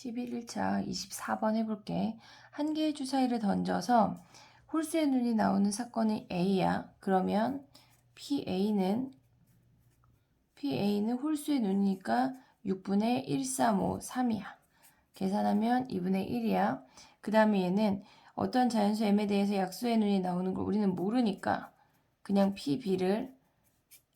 11일차 24번 해볼게. 한 개의 주사위를 던져서 홀수의 눈이 나오는 사건이 A야. 그러면 PA는 PA는 홀수의 눈이니까 6분의 1, 3, 5, 3이야. 계산하면 2분의 1이야. 그 다음에 얘는 어떤 자연수 M에 대해서 약수의 눈이 나오는 걸 우리는 모르니까 그냥 PB를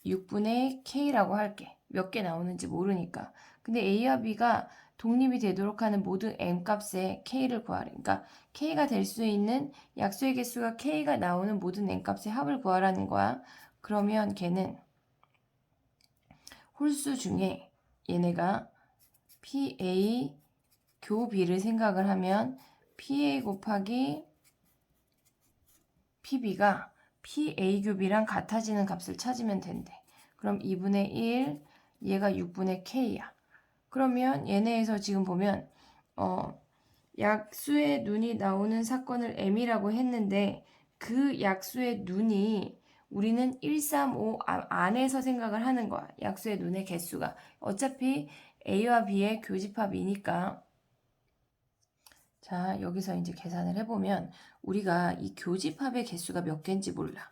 6분의 K라고 할게. 몇 개 나오는지 모르니까. 근데 A와 B가 독립이 되도록 하는 모든 M 값에 K를 구하래. 그러니까 K가 될 수 있는 약수의 개수가 K가 나오는 모든 M 값의 합을 구하라는 거야. 그러면 걔는 홀수 중에 얘네가 PA 교 B를 생각을 하면 PA 곱하기 PB가 PA 교 B랑 같아지는 값을 찾으면 된대. 그럼 2분의 1, 얘가 6분의 K야. 그러면 얘네에서 지금 보면 어, 약수의 눈이 나오는 사건을 M이라고 했는데 그 약수의 눈이 우리는 1, 3, 5 아- 안에서 생각을 하는 거야. 약수의 눈의 개수가. 어차피 A와 B의 교집합이니까. 자, 여기서 이제 계산을 해보면 우리가 이 교집합의 개수가 몇 개인지 몰라.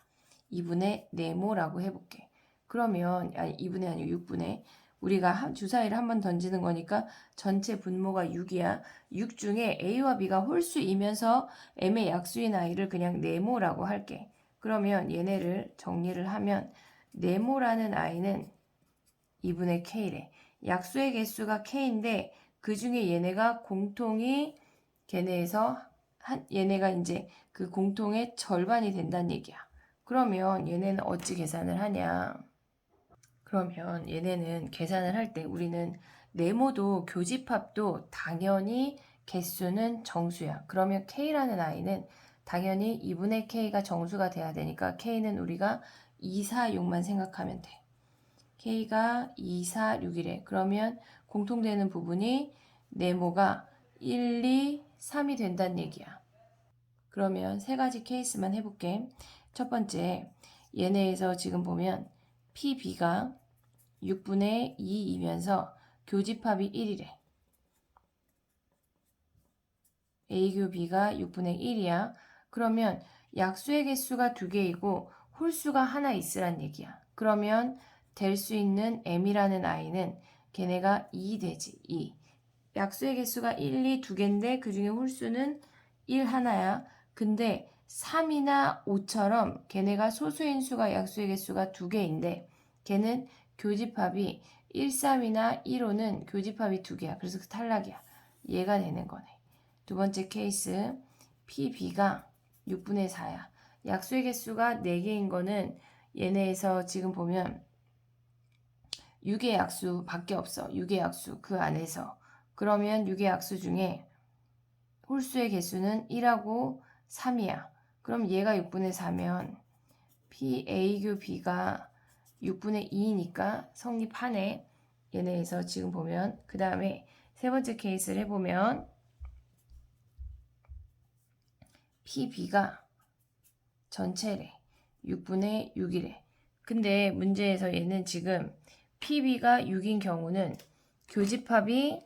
2분의 네모라고 해볼게. 그러면, 아니, 2분의 아니고 6분의. 우리가 한, 주사위를 한 번 던지는 거니까 전체 분모가 6이야. 6 중에 A와 B가 홀수이면서 M의 약수인 I를 그냥 네모라고 할게. 그러면 얘네를 정리를 하면 네모라는 I는 2분의 K래. 약수의 개수가 K인데 그 중에 얘네가 공통이 걔네에서 한 얘네가 이제 그 공통의 절반이 된다는 얘기야. 그러면 얘네는 어찌 계산을 하냐? 그러면 얘네는 계산을 할 때 우리는 네모도 교집합도 당연히 개수는 정수야. 그러면 K라는 아이는 당연히 2분의 K가 정수가 돼야 되니까 K는 우리가 2, 4, 6만 생각하면 돼. K가 2, 4, 6이래. 그러면 공통되는 부분이 네모가 1, 2, 3이 된다는 얘기야. 그러면 세 가지 케이스만 해볼게. 첫 번째, 얘네에서 지금 보면 PB가 6분의 2이면서 교집합이 1이래. A교 B가 6분의 1이야. 그러면 약수의 개수가 두 개이고 홀수가 하나 있으란 얘기야. 그러면 될 수 있는 M이라는 I는 걔네가 2 되지. 2. 약수의 개수가 1, 2, 두 개인데 그 중에 홀수는 1 하나야. 근데 3이나 5처럼 걔네가 소수인 수가 약수의 개수가 두 개인데 걔는 교집합이 1, 3이나 1, 5는 교집합이 두 개야. 그래서 그 탈락이야. 얘가 되는 거네. 두 번째 케이스 PB가 6분의 4야. 약수의 개수가 4개인 거는 얘네에서 지금 보면 6의 약수 밖에 없어. 6의 약수 그 안에서. 그러면 6의 약수 중에 홀수의 개수는 1하고 3이야. 그럼 얘가 6분의 4면 PA교 B가 6분의 2니까 성립하네. 얘네에서 지금 보면 그 다음에 세 번째 케이스를 해보면 PB가 전체래. 6분의 6이래. 근데 문제에서 얘는 지금 PB가 6인 경우는 교집합이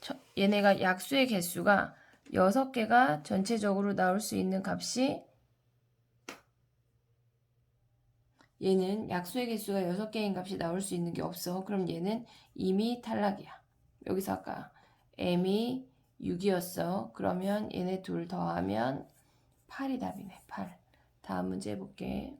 저- 얘네가 약수의 개수가 6개가 전체적으로 나올 수 있는 값이 얘는 약수의 개수가 6개인 값이 나올 수 있는 게 없어. 그럼 얘는 이미 탈락이야. 여기서 아까 m이 6이었어. 그러면 얘네 둘 더하면 8이 답이네. 8. 다음 문제 해볼게.